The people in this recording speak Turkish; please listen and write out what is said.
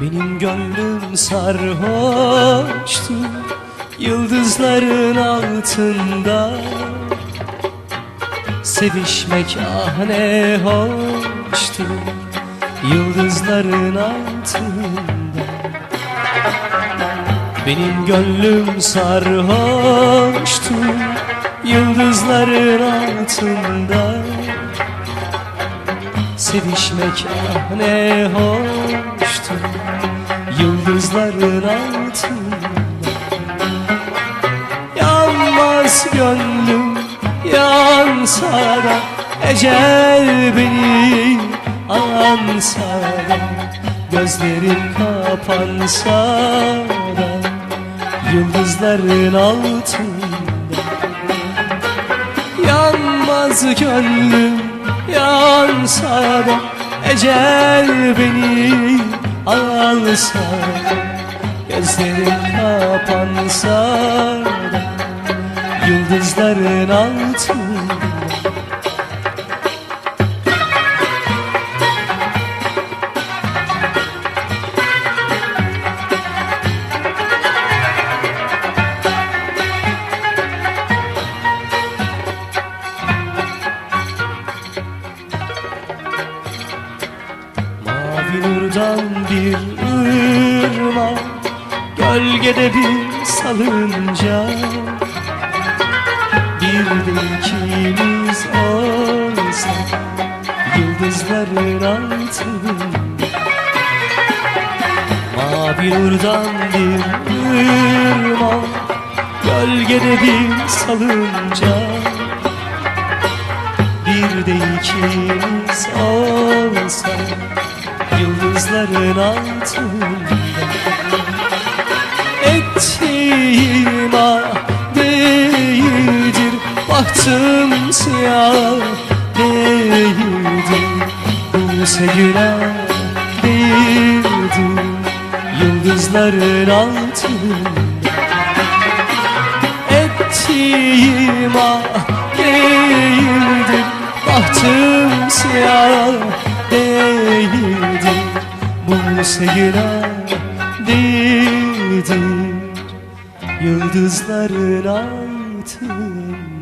Benim gönlüm sarhoştu Yıldızların altında. Sevişmek ah ne hoştu Yıldızların altında. Benim gönlüm sarhoştu Yıldızların altında Sevişmek ah ne hoştu. Yıldızların altında Yanmaz gönlüm yansa da Ecel beni ansa da Gözlerim kapansa da. Yıldızların altında Yanmaz gönlüm yansa da Ecel beni alsa Gözlerim kapansa da Yıldızların altında Nurdan bir ırmak Gölgede bir salınca. Bir de ikimiz olsak Yıldızların altında. Mavi nurdan bir ırmak Gölgede bir salınca. Bir de ikimiz olsak Yıldızların altında Ettiğim ah değildir Baktım siyah değildir. Bu günah değildir Yıldızların altında Ettiğim ah değildir Bahtım siyah değildir Bu günah değildir Yıldızların altında